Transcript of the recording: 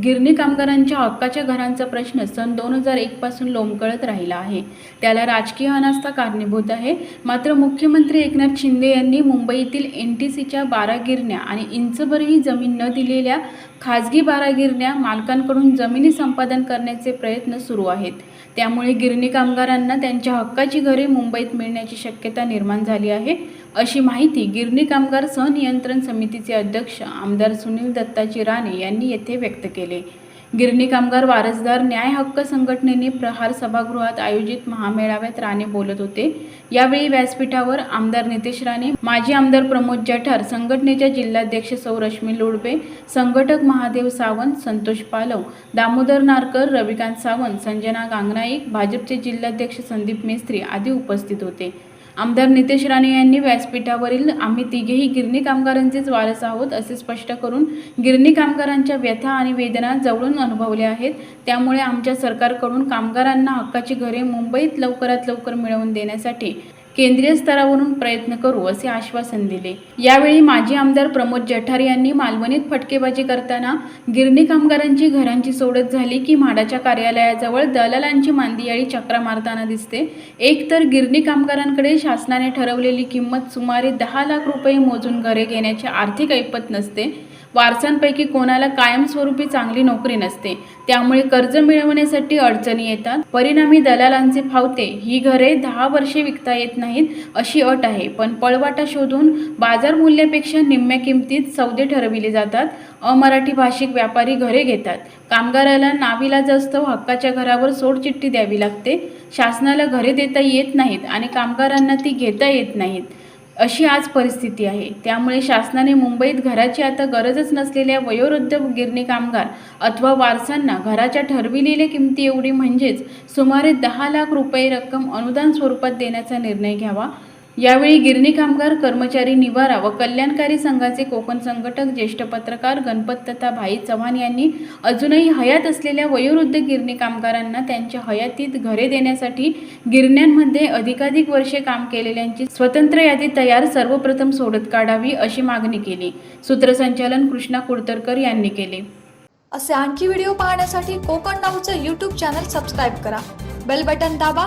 गिरणी कामगारांच्या हक्काच्या घरांचा प्रश्न सन दोन हजार एकपासून लोंबकळत राहिला आहे. त्याला राजकीय अनास्था कारणीभूत आहे. मात्र मुख्यमंत्री एकनाथ शिंदे यांनी मुंबईतील एन टी सीच्या बारा गिरण्या आणि इंचभरही जमीन न दिलेल्या खाजगी बारा गिरण्या मालकांकडून जमिनी संपादन करण्याचे प्रयत्न सुरू आहेत. त्यामुळे गिरणी कामगारांना त्यांच्या हक्काची घरे मुंबईत मिळण्याची शक्यता निर्माण झाली आहे. अशी माहिती गिरणी कामगार सहनियंत्रण समितीचे अध्यक्ष आमदार सुनील दत्ताजी राणे यांनी येथे व्यक्त केले. गिरणी कामगार वारसदार न्याय हक्क संघटनेने प्रहार सभागृहात आयोजित महामेळाव्यात राणे बोलत होते. यावेळी व्यासपीठावर आमदार नितेश राणे माजी आमदार प्रमोद जठार संघटनेच्या जिल्हाध्यक्ष सौ रश्मी लोडबे संघटक महादेव सावंत संतोष पालव दामोदर नारकर रविकांत सावंत संजना गांगनाईक भाजपचे जिल्हाध्यक्ष संदीप मेस्त्री आदी उपस्थित होते. आमदार नितेश राणे यांनी व्यासपीठावरील आम्ही तिघेही गिरणी कामगारांचेच वारस आहोत असे स्पष्ट करून गिरणी कामगारांच्या व्यथा आणि वेदना जवळून अनुभवल्या आहेत. त्यामुळे आमच्या सरकारकडून कामगारांना हक्काची घरे मुंबईत लवकरात लवकर मिळवून देण्यासाठी केंद्रीय स्तरावरून प्रयत्न करू असे आश्वासन दिले. यावेळी माजी आमदार प्रमोद जठार यांनी मालवणीत फटकेबाजी करताना गिरणी कामगारांची घरांची सोडत झाली की म्हाडाच्या कार्यालयाजवळ दलालांची मांदियाळी चक्रा मारताना दिसते. एक तर गिरणी कामगारांकडे शासनाने ठरवलेली किंमत सुमारे दहा लाख रुपये मोजून घरे घेण्याची आर्थिक ऐपत नसते वारसांपैकी कोणाला कायमस्वरूपी चांगली नोकरी नसते. त्यामुळे कर्ज मिळवण्यासाठी अडचणी येतात. परिणामी दलालांचे फावते ही घरे दहा वर्षे विकता येत नाहीत अशी अट आहे. पण पळवाटा शोधून बाजार मूल्यापेक्षा निम्म्या किमतीत सौदे ठरविले जातात. अमराठी भाषिक व्यापारी घरे घेतात. कामगाराला नाविलाज असतो हक्काच्या घरावर सोडचिठ्ठी द्यावी लागते. शासनाला घरे देता येत नाहीत आणि कामगारांना ती घेता येत नाहीत. अशी आज परिस्थिती आहे. त्यामुळे शासनाने मुंबईत घराची आता गरजच नसलेल्या वयोवृद्ध गिरणी कामगार अथवा वारसांना घराच्या ठरविलेल्या किमती एवढी म्हणजेच सुमारे दहा लाख रुपये रक्कम अनुदान स्वरूपात देण्याचा निर्णय घ्यावा. यावेळी गिरणी कामगार कर्मचारी निवारा व कल्याणकारी संघाचे कोकण संघटक ज्येष्ठ पत्रकार गणपत तथा भाई चव्हाण यांनी अजूनही हयात असलेल्या वयोवृद्ध गिरणी कामगारांना त्यांच्या हयातीत घरे देण्यासाठी गिरण्यांमध्ये अधिकाधिक वर्षे काम केलेल्यांची स्वतंत्र यादी तयार सर्वप्रथम सोडत काढावी अशी मागणी केली. सूत्रसंचालन कृष्णा कुडतरकर यांनी केले. असे आणखी व्हिडिओ पाहण्यासाठी कोकण नाऊचं यूट्यूब चॅनल सबस्क्राईब करा. बेल बटन दाबा.